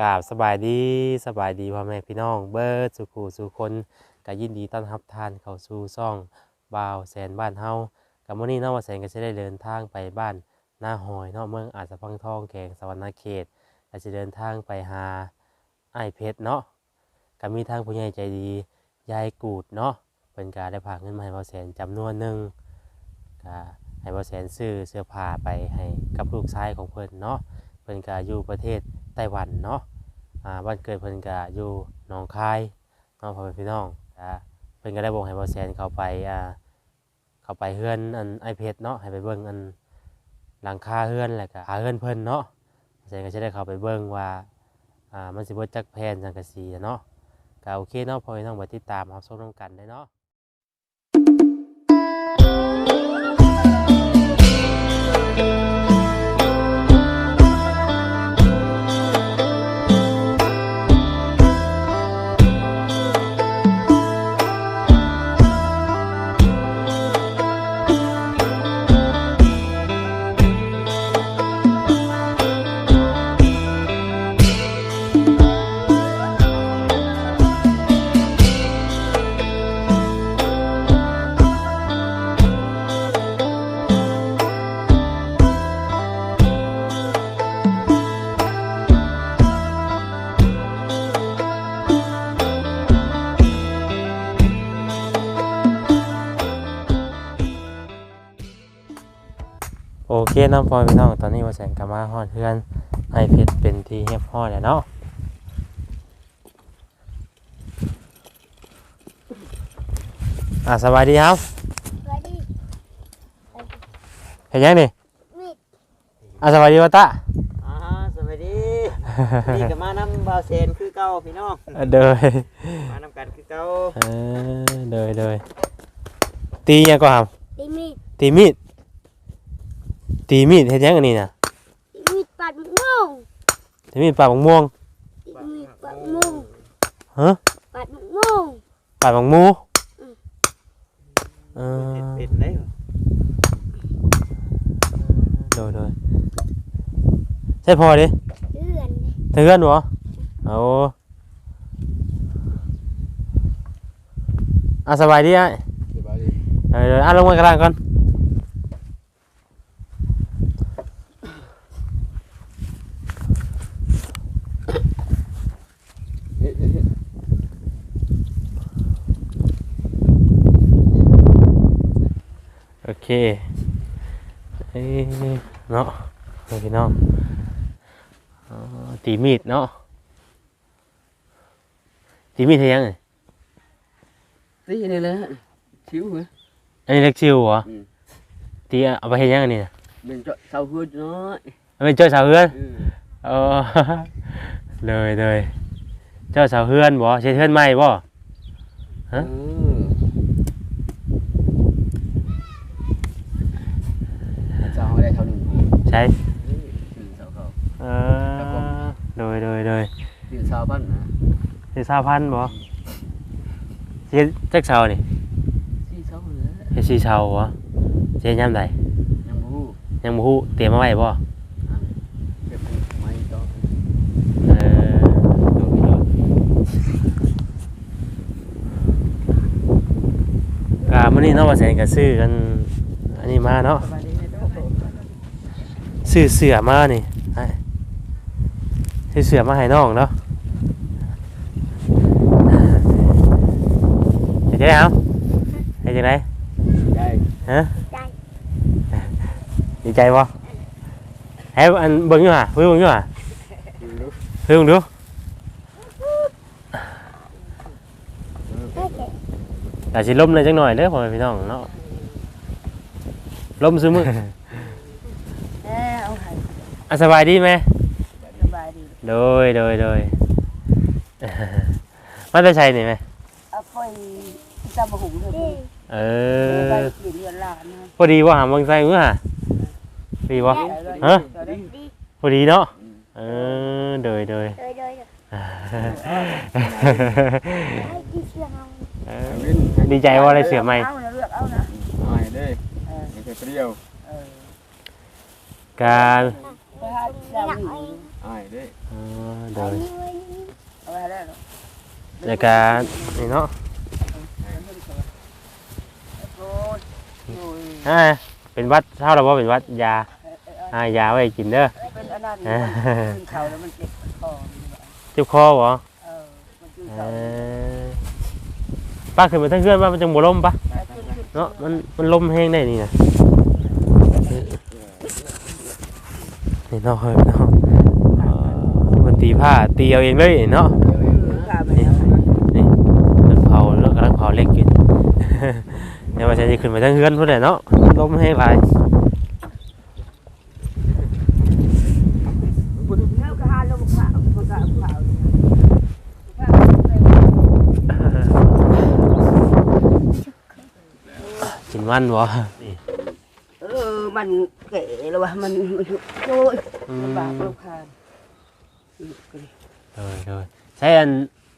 กราบสบายดีสบายดีพ่อแม่พี่น้อง เบิร์ดสุขูสุคนก็ยินดีต้อนรับท่านเข้าสู่ซ่องบ่าวแสนบ้านเฮากับมื้อนี้เนาะว่าแสนก็จะได้เดินทางไปบ้านหน้าหอยเนาะเมืองอาจสะพังทองแขงสวรรณเขตและจะเดินทางไปหาไอ้เพชรเนาะก็มีทางผู้ใหญ่ใจดียายกูดเนาะเพิ่นก็ได้ฝาเงินมาให้บ่าวแสนจำนวนหนึ่งก็ให้บ่าวแสนซื้อเสื้อผ้าไปให้กับลูกชายของเพิ่นเนาะเพิ่นก็อยู่ประเทศไต้หวันเนาะ อ่าบ้านเกิดเพิ่นก็อยู่หนองคายเนาะพ่อแม่พี่น้องอ่าเพิ่นก็ได้บอกให้บ่แซนเข้าไปอ่าเข้าไปเฮือนอันไอเพชรเนาะให้ไปเบิ่งอันหลังคาเฮือนแล้วก็หาเฮือนเพิ่นเนาะแซนก็จะได้เข้าไปเบิ่งว่าอ่ามันสิเบิดจักแผ่นจังกะสีเนาะก็โอเคเนาะพ่อพี่น้องไปติดตามรับชมนํกันได้เนาะ เคเน้องพ่อพี่น้องตอนนี้ว่าแสงกลับมาฮอดเพื่อนไอเพชรเป็นที่เรียบร้อยแล้วเนาะอะสบายดีครับสวัสดีเห็นยังนี่มีดอะสบายดีวะตะอ่าสวัสดีนี่ก็มานำบาวเซนคือเก่าพี่น้องเออเดยมานำกันคือเก่าเออเดยเดยตียังก็ครับตีมีดตีมีด ตีมีดเห็นยังอันนี้นะตีมีดปัดม่วงตีมีดปากมะม่วงตีมีดปัดม่วงฮะปัดม่วง ปากมะมูอืม เออเป็ดได้เหรอโดยโดยใช่พอดิเลื่อนเถื่อนบ่เอาอะสบายดีอะสบายดี เออเดี๋ยวอะลงมากระลางก่อน เคเอ้ยเนาะเอาพี่น้องอ๋อตีมีดเนาะตีมีดเทียงไงตีนี่แหละชิวเหรออันนี้เล็กชิวเหรออืมตีเอาไปเฮ็ดยังอันนี้นะเป็นเจ้าเสาเฮือดน้อยมันเป็นเจ้าสาวเฮือนอืมเออเลยเลยเจ้าสาวเฮือนบ่ใช่เฮือนใหม่บ่ฮะ เออเสาอะไรเท่าหนึ่งหัว ใช่ชื่อเสาเขาเอครับผมอเลยเลยเลยชื่อเสาบ้านนะสิสาวพันบ่เฮ็ดจักเสาวนี่ชื่อเสาเหนือเฮ็ดสีเสาวบ่สิเฮ็ดยามใดยังบฮู้ยังบ่ฮู้เตรียมมาไว้บ่อะเก็บไม้ต่อเออดูดูกามื้อนี้เนาะว่าแสนก็ซื้อกันอันนี้มาเนาะ สบายดีไหมเจ้า ซื้อเสือมานี่ให้ซื้อเสือมาให้น้องเนาะเห็นไหมครับเห็นจังไดได้ฮะใจดีใจบ่ให้อันเบิ่งอยู่ห่ะเบิ่งอยู่ห่ะรู้เบิ่งดูได้แก่แต่สิล้มเลยจังหน่อยเด้อพ่อแม่พี่น้องเนาะล้มซื้อมือเออเอาให้ อะสบายดีไหมสบายดีโดยโดยโดยมาได้ใช่นี่ไหมเอาไปจำมาหุงเลยดีเอไปอกินเรือนลานนะพอดีว่าหาเมืองไทยมื้อห่ะพอดีบ่ฮะดีพอดีเนาะเออโดยโดยเลยเลยเลยเออให้ดีเชียงเอาเออดีใจว่าได้เสือใหม่เอานะเลือกเอานะหายได้เออไม่ใช่เปรี้ยวเออการ แก่หาเจ้าหนักนี่เองอ้ายเด้ออ๋อโดยนี่ไว้นี่เอาไว้แล้วจากการนี่เนาะโอ้ยอ่าเป็นวัดเท่าเราบ่เป็นวัดยาอ่ายาไว้กินเด้อเป็นอันนั้นขึ้นเขาแล้วมันเจ็บคอเจ็บคอบ่เออมันขึ้นเขาอป้าขึ้นไปทั้งเพื่อนว่ามันจังบ่ล่มปะเนาะมันมันลมแห้งได้นี่นะ นี่เนาะเฮ้ยเนาะเอ่อมันตีผ้าตีเอาเองเลยเนาะข้าไปแล้วนี่มันเผาแล้วกำลังเผาเล็กกินเดี๋ยวว่าจะขึ้นไปทั้งเฮือนพุ่นแหละเนาะลมแห้งหลายแล้วก็หาลงข้าวมันก็เอาข้าวกินมันบ่ มันเก๋แล้ววะมันโอ้ยอืม ลำบากลูกค้าเลยเลยใช่อัน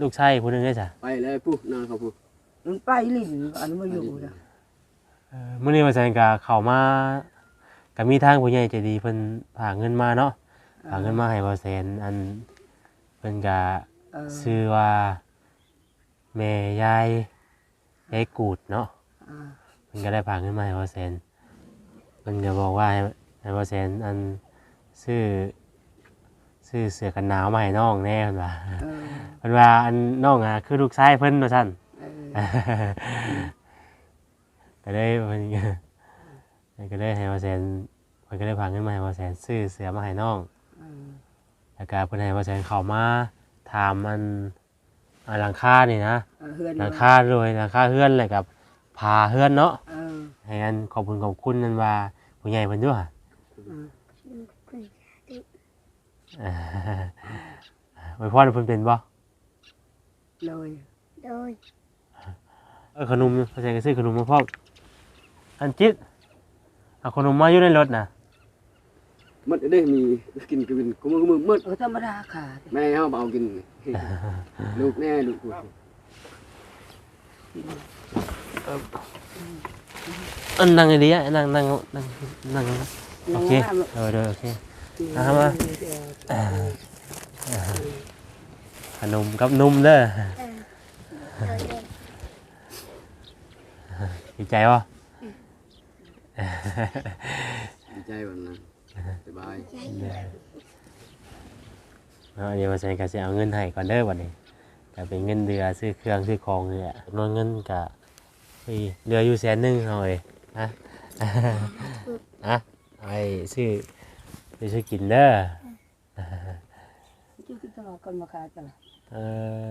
ลูกชายผู้หนึงได้จ้ะไปเลยปุ๊นาเขาปุ๊มันไปลิ้นอันมาอยู่นะเออมื้อนี้ว่าซั่นก็เข้ามาก็มีทางผู้ใหญ่ใจดีเพิ่นฝากเงินมาเนาะฝากเงินมาให้บ่แสนอันเพิ่นก็เออชื่อว่าแม่ยายยายกูดเนาะอ่ามันก็ได้พาขึ้นมาให้พ่อแสน มันก็บอกว่าให้ให้พ่อแสนอันซื้อซื้อเสื้อกันหนาวมาให้น้องแน่เพิ่นว่าเออเพิ่นว่าอันน้องอะคือลูกชายเพิ่นว่าซั่น เออก็เลยเพิ่นก็ก็เลยให้พ่อแสนเพิ่นก็เลยพาขึ้นมาให้พ่อแสนซื้อเสื้อมาให้น้องเออแล้วก็เพิ่นให้พ่อแสนเข้ามาถามอันอันหลังคานี่นะเออเฮือนหลังคาด้วยหลังคาเฮือนเลยกับพาเฮือนเนาะเออ ให้อันขอบคุณขอบคุณนั่นว่าผู้ใหญ่เพิ่นด้วยเอ่อไว้พ่อเพิ่นเป็นบ่เลยโดยเออขนมเขาใส่ก็ซื้อขนมมาพ่อมอันจิตเอาขนมมาอยู่ในรถน่ะมัดได้มีกินกินกูมือมือมัดเออธรรมดาค่ะแม่เขาเอากินลูกแน่ลูกกู อันนั่งดีอะนั่งนั่งนั่งนั่งโอเคน้งเออเด้อโอเคน้เอามาเออขนมกับนมเด้อเออโดยเด็กดีใจบ่ดีใจแบบนั้นสบายเอาอันนี้มาใส่ก็สิเอาเงินให้ก่อนเด้อบัดนี้ก็เป็นเงินเดือซื้อเครื่องซื้อของนี่แหละจำนวนเงินก็เฮ้ยเหลืออยู่แสนหนึงเอาเอ้ยนะอะไอ้ซื้อไปซื้อกินเด้อชื่อกินตลอดกันมาคาตลอดเออ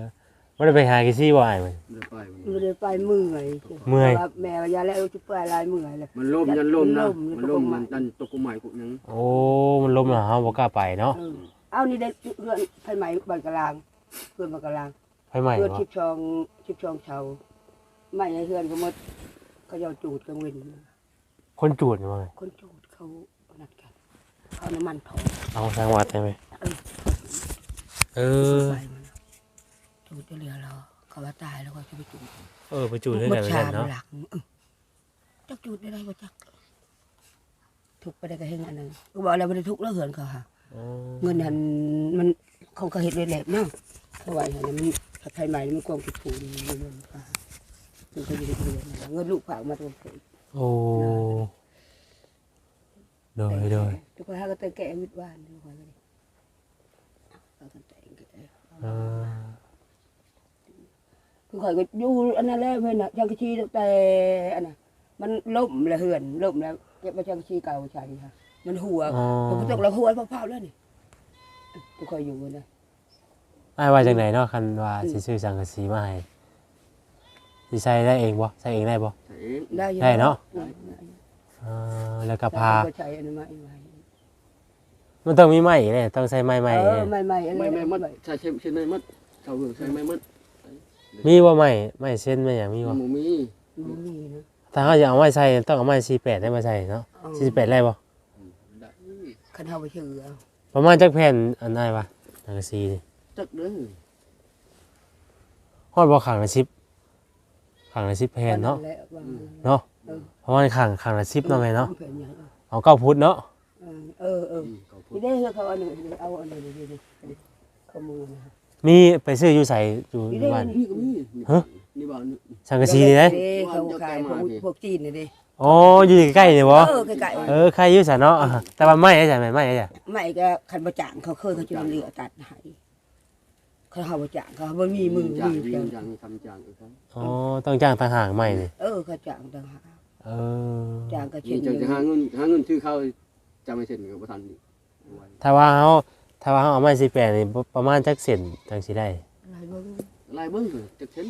ไม่ได้ไปหากิซี่บ่ไอ้มันไม่ได้ไปมันไม่ได้ไปเมื่อยเมื่อย พราะว่าแม่ว่ายาแล้วจะไปลายเมื่อยเลยมันล่มยันล่มนะ มันล่มมันล่มมันตันตกกูใหม่กูยังโอ้ มันล้มแล้วเฮาบ่กล้าไปเนาะเออเอานี่ได้เพื่อนไฟไหม้บันกะลางเพื่อนบันกะลาง ไฟใหม่เพื่อนบ่ชิบชองชิบชองเชา ไม่ให้เพื่อนเขาหมดเขาจะเอาจูดกังเวนคนจูดมาไงคนจูดเขานัดกันเขาน้ำมันทองเอาทางวัดได้ไหมเออไปมันจูดจะเหลือเราเขาว่าตายแล้วก็จะไปจูดเออไปจูดด้วยกันเหมือนกันเนาะหลักเออจักจูดได้ไรบ่จักทุกไปได้ก็เฮงอันนึงก็บอกแล้วไม่ได้ทุกข์แล้วเหือนเขาค่ะ อ๋อเงินหันมันเขาก็เห็ดไว้แหลบเนาะเขาไว้หันมันไทยใหม่มันกองคิดผูนมันเงินค่ะ มันก็อยู่เดือนเงินลูกฝากมาตรงนี้โอ้โดยโดยทุกคนหาก็เตะแกะมิดวานทุกคนเลยเอากันแต่งแกะคือข่อยก็อยู่อันนั้นแหละเพื่อนนะจังกะชีตั้งแต่อันน่ะมันล่มแล้วเหือนล่มแล้วเก็บมาจังกะชีเก่าใช่ค่ะมันหัวผมตกแล้วหัวเผาๆแล้วนี่ทุกคนอยู่นะไอ้ว่าจังไหนเนาะคันว่าสิซื้อสังกะสีมาให้ สิใส่ได้เองบ่ใส่เองได้บ่ใส่เองได้อยู่ได้เนาะได้เออแล้วก็ได้พาก็ใช้อันนั้นมาอีกไว้มันต้องมีไม้เนี่ยต้องใส่ไม้ใหม่เอเนี่อยไม่ไม่อันไม่นั้นไม่มัดใส่เช่นเช่นไม่มัดเท่าเรื่องใส่ไม่มัดมีว่าไม้ไม้เส้นไม้อย่างมีบ่หมูมีมันมีนะถ้าเขาจะเอาไม้ใส่ต้องเอาไม้สี่แปดได้มาใส่เนาะสี่แปดได้บ่ได้คันเฮาไปชื่อเอาประมาณจักแผ่นอันได้ปะสังกะสีนี่จักเด้อฮอดบ่ขังละสิบ ขังละสิบแผ่นเนาะแหละว่าเนาะเออเพราะว่าขังขังละสิบเนาะแม่เนาะแผ่นใหญ่เอาเก้าพุทธเนาะเเออเออเอออืมเขาพูดนี่ได้เขาเอาหนึ่งเอาอันหนึ่งดีดีข้อมูลนะมีไปซื้ออยู่ใส่อยู่นี่อได้ยู่บ้านนี่ก็มีฮะนี่บ้านนี่สังกะสีนี่เด้เขาขายพวกพวกจีนนี่ดิอ๋ออยู่ใกล้ๆนี่บ่เออไก่เออใครอยู่ซะเนาะแต่ว่าไม่ได้จ้ะไม่ไม่ได้จ้ะไม่ก็คันประจางเขาเคยเขาจะเหลือตัดให้ เขาเขาประจางเขาบ่มีมือจางมือยิเดียวงจางทำจางอีกครับอ๋อต้องจ้างทางห่างใหม่นี่เออเขาจางต่างหากเออจางก็เช่นี่นจะจะหาเงินหาเงินชื่อเขาจำไม่เสร็จก็บ่ทันอีกเอาไว้ถ้าว่าเฮาถ้าว่าเฮาเอาไม้สิแปดนี่บ่ประมาณจักเซนจังสิได้อะไรบ่รู้ลายเบิ้งเลยจักเช่น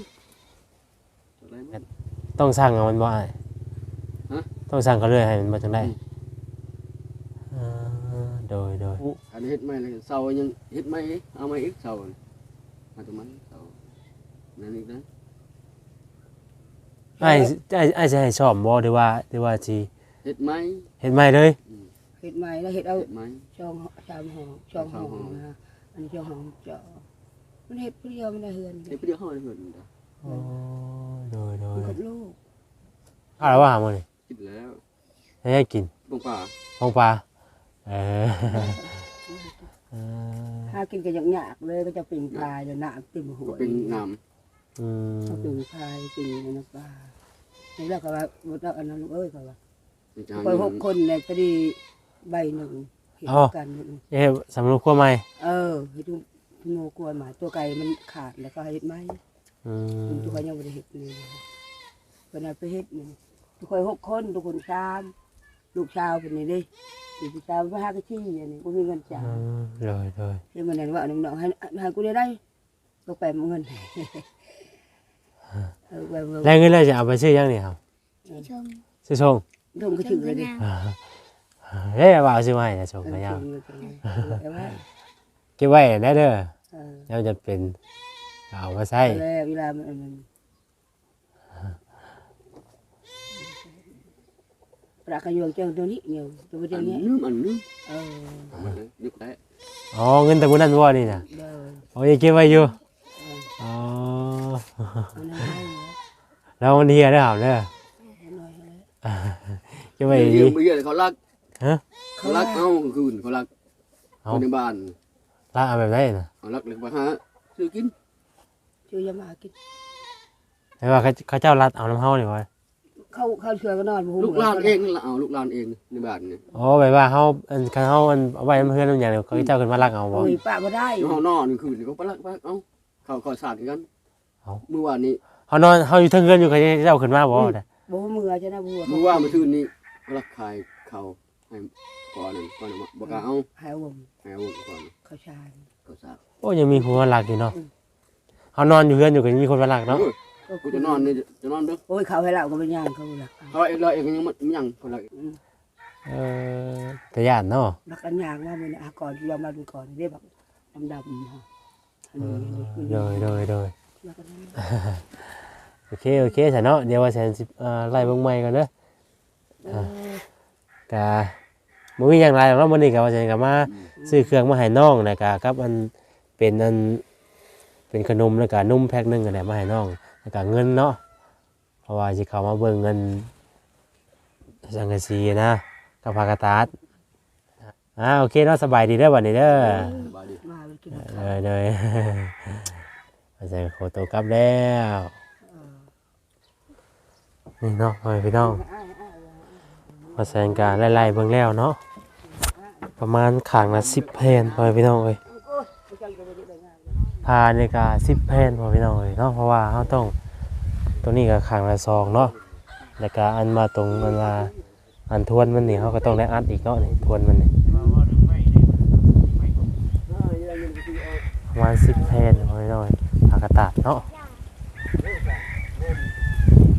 ลายเบิ้ง ต้องสั่งเอามันบ่อ้ายฮะต้องสั่งเขาเรื่อยให้มันบ่จังได้เออโดยโดยอันนี้เฮ็ดไม่เลยเสายังเฮ็ดไม่เอาไม่อีกเสา มาตรงนั้นเสานั่นอีกนะไอ้ไอ้ไอ้จะให้ชอบบ่หรือว่าหรือว่าสิเฮ็ดไม้เฮ็ดใหม่เลยเฮ็ดใหม่แล้วเฮ็ดเอาเฮ็ดไม้ช่องชามห้องช่องห้องนะอันนี้ช่องห้องเจาะมันเฮ็ดเปรี้ยวมันได้เฮือนเฮ็ดไปเดียวเฮาได้เพิ่นจ้ะอ๋อโดยโดมันยกับลูกข้าวแล้วว่ามื้อนี้คิดแล้วให้กิน ปงป่าของปลาเออเออ หากินก็ยากๆเลยก็จะเป็นพายแล้วน้ำเต็มหัก็วเป็นน้อืมเขาเป็นพายเป็นน้ำปลานี่แล้วก็ว่าบ่ต้องอันนั้นลูกเอ้ยก็ว่าำจะหาคอยหเงิกนคนเนี่ยพอดีใบหนึ่งเห็นกันเอ๊ะสำรวจขั้วใหม่เออเฮ็ดทุกโมกลัวหมาตัวไก่มันขาดแล้วก็เฮ็ดไหม อืมตัวไก่ยังบ่ได้เฮ็ดเลยวันนั้นไปเฮ็ดนี่ทุกคนหกคนทุกคนสาม ลูกชาวเป็นนี่เด้ลูกชาวไปหากะชี้อันนี้บ่มีเงินจ่ายอืมเลยเลยเดี๋ยวมันนั่นว่าน้องๆให้ให้กูได้ได้ก็ไปเอาเงินเออไปเบิ่งแล้วเงินเราจะเอาไปซื้อยังนี่ครับชมซื้อชงดงก็ถึงเลยดิอ่าเฮ้ยว่าเอาซื้อมาให้นะชงเอก็อยาวเอาไว้เก็บไว้ได้เด้อเออแล้วจะเป็นเอามาใช้ แล้วเวลามันอันนั้น ปลากระโยงเจ้าตัวนี้เนี่ยตัวอัเดียวนนี้นึงอันนึงเออเอามาเลยนึกได้อ๋อเงินแต่มื้อนั้นบ่นี่น่ะเด้อโอ้ยเก็บไว้อยู่อ๋อมันให้แล้วมันเฮียได้อครับเด้อเอาหน่อยให้เก็บไว้ดี๋ดียวเดี๋ยวเขาลักฮะเขาลักเอาคืนเขาลักเอาคนในบ้านลาเอาแบบไหนน่ะเขาลักเลยไปหาซื้อกินชื่อยามากินแต่ว่าเขาเขาเจ้ารัดเอาน้ำเฮานี่บ่ เข้าเข้าเชือก็นอนบ่ฮู้ลูกหลานเองนั่นล่ะเอาลูกหลานเองในบ้านนี่อ๋อแบบว่าเฮาอันคันเฮาอันเอาไว้นำเพื่อนนำหยังเนี่ยเขาเจ้าขึ้นมารักเอาบ่ โอ้ยป้าบ่ได้เฮานอนนี่คืนนี่เขาไปลักไปเอาเขาเขาสาดกันเอาเมื่อวานนี้เฮานอนเฮาอยู่เทิงเรือนอยู่เขาเจ้าขึ้นมาบ่ได้บ่ฮู้มือจะนะบ่ฮู้เมื่อวานเมื่อคืนนี้เขาลักขายเขาให้ก่อนนั่นก่อนบอกว่าเอาหายวงให้เอาก่อนเขาชายเขาสาดโอ้ยังมีคนมารักอยู่เนาะเฮานอนอยู่เรือนอยู่ก็ยังมีคนมารักเนาะก็ กูจะนอนนี่จะนอนเด้อโอ้ยเขาให้เราก็เป็นย่างเขาล่ะเขาเองเราเองยังมันยังเขาลักเออแต่ย่านเนาะบักอันย่างว่ามันอาก่อนยอมมาดูก่อนได้แบบดำๆฮะอันเอนี้ออันโดนี้ยโดยโดยแล้วก็นั่นโอเคโอเคซะเนาะเดี๋ยวว่าแสนสิเอ่อไล่เบิ่งใหม่ก่อนเด้อเออกะบ่มีหยังหลายหรอกเนาะมื้อนี้ก็ว่าแสนก็มาซื้อเครื่องมาให้น้องแล้วก็กับอันเป็นอันเป็นขนมแล้วก็นมแพ็คหนึงก็ได้มาให้น้อง แล้วก็เงินเนาะเพราะว่าสิเข้ามาเบิ่งเงินสังกะสีนะกับผ้ากระตาดอ่าโอเคเนาะสบายดีเด้อบัดนี้เด้อสบายดีมาไปกินเลยเลยอาจารย์โคโตวกลับแล้วนี่เนาะพ่อแม่พี่น้องมาแสดงการไล่ๆเบิ่งแล้วเนาะประมาณขางละสิบแผ่นพ่อแม่พี่น้องเอ้ย พาในกาสิบแผ่นพอพี่น้องเอ้ยเนาะเพราะว่าเขาต้องตัวนี้ก็ขางละซองเนาะแล้วก็อันมาตรงอันว่าอันทวนมันนี่เขาก็ต้องได้อัดอีกเนาะนี่ทวนมันนี่ประมาณสิบแผ่นเอาไว้หน่อยผักกระตาดเนาะ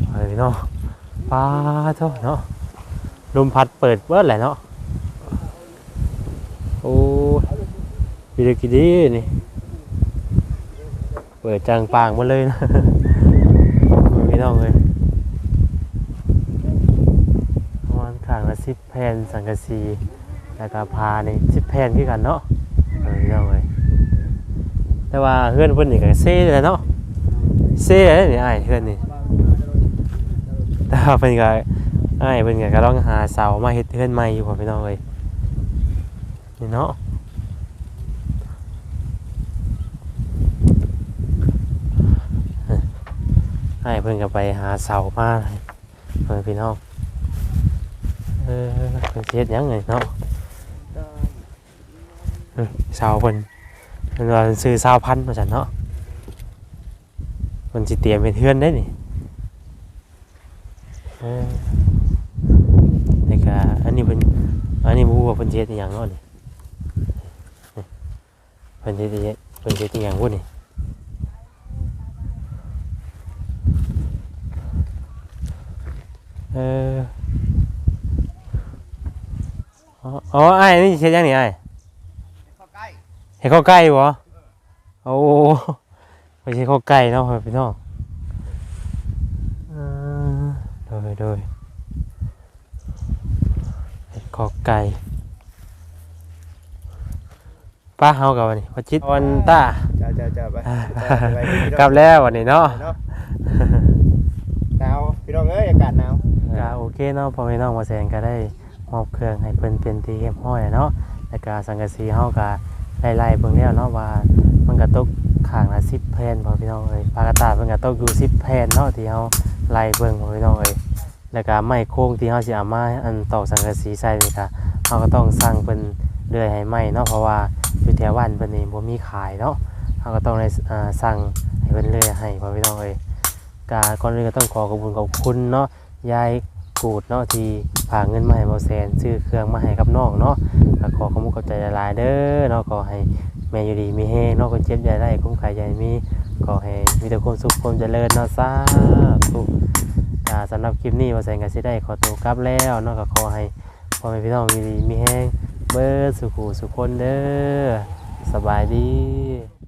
เอาไปเนาะปลาเท่าเนาะลมพัดเปิดเบิดแหละเนาะโอ้ยดีกิดีนี่ เปิดจางปางมาเลยนะพี่น้องเลยประมาณขางละสิบแผ่นสังกะสีแล้วก็พานี่สิบแผ่นคือกันเนาะพี่น้องเลยแต่ว่าเพื่อนเพิ่นนี่ก็เซ่เลยเนาะเซ่เลยนี่ไอ้เพื่อนนี่แต่ว่าเพิ่นก็อ้เพิ่นก็กำลังหาเสามาเฮ็ดเฮือนใหม่อยู่พอพี่น้องเอ้ยนี่เนาะ ให้เพิ่นก็ไปหาเสามาเพิ่นพี่น้องเออเพิ่นสิเฮ็ดหยังไงเนาะเสาเพิ่นเพิ่นว่าซื้อเสาพันมาซั่นเนาะเพิ่นสิเตรียมเป็นเฮือนได้นี่เออแต่ก็อันนี้เพิ่นอันนี้บ่ฮู้ว่าเพิ่นสิเฮ็ดอิหยังเนาะนี่เพิ่นสิเฮ็ดเพิ่นสิเฮ็ดอิหยังบ่นี่ เอออ๋ออ๋อไอ้นี่เช็ดยังนี่ไอ้เห็ดข้าวไก่บ่โอ้ไม่ใช่ข้าวไก่เนาะพี่น้องเออโดยโดยเห็ดข้าวไก่ป้าเฮากับวันนี้พอจิตวันตาจ้าจ้าจ้าไปไปพี่น้องกลับแล้ววันนี้เนาะ เนาะหนาวพี่น้องเอ้ยอากาศหนาว ก็โอเคเนาะพอพี่น้องมาแซงก็ได้มอบเครื่องให้เพิ่นเป็นทีเรียบร้อยเนาะแล้วก็สังกะสีเฮาก็ไล่ๆเบิ่งแล้วเนาะว่ามันก็ตกข้างละ10แผ่นพอพี่น้องเอ้ยปากกาตาเพิ่นก็ตกอยู่10แผ่นเนาะที่เฮาไล่เบิ่งพอพี่น้องเอ้ยแล้วก็ไม้โค้งที่เฮาสิเอามาอันตอกสังกะสีใส่นี่ก็เฮาก็ต้องสั่งเพิ่นเลื่อยให้ไม้เนาะเพราะว่าอยู่แถวบ้านเพิ่นนี่บ่มีขายเนาะเฮาก็ต้องได้อ่าสั่งให้เพิ่นเลื่อยให้พอพี่น้องเอ้ยก็ก่อนอื่นก็ต้องขอขอบคุณขอบคุณเนาะยาย กูดเนาะที่ฝากเงินมาให้เบาแสนซื้อเครื่องมาให้กับน้องเนาะก็ขอขอบคุณขอบใจหลายเด้อเนาะขอให้แม่อยู่ดีมีเฮงเนาะคนเจ็บใหญ่ได้คุ้มขายใหญ่มีขอให้มีแต่ความสุขความเจริญเนาะสาธุอ่าสำหรับคลิปนี้เบาแสนก็สิได้ขอตัวกลับแล้วเนาะก็ขอให้พ่อแม่พี่น้องอยู่ดีมีแฮงเบิดสุขสุขคนเด้อสบายดี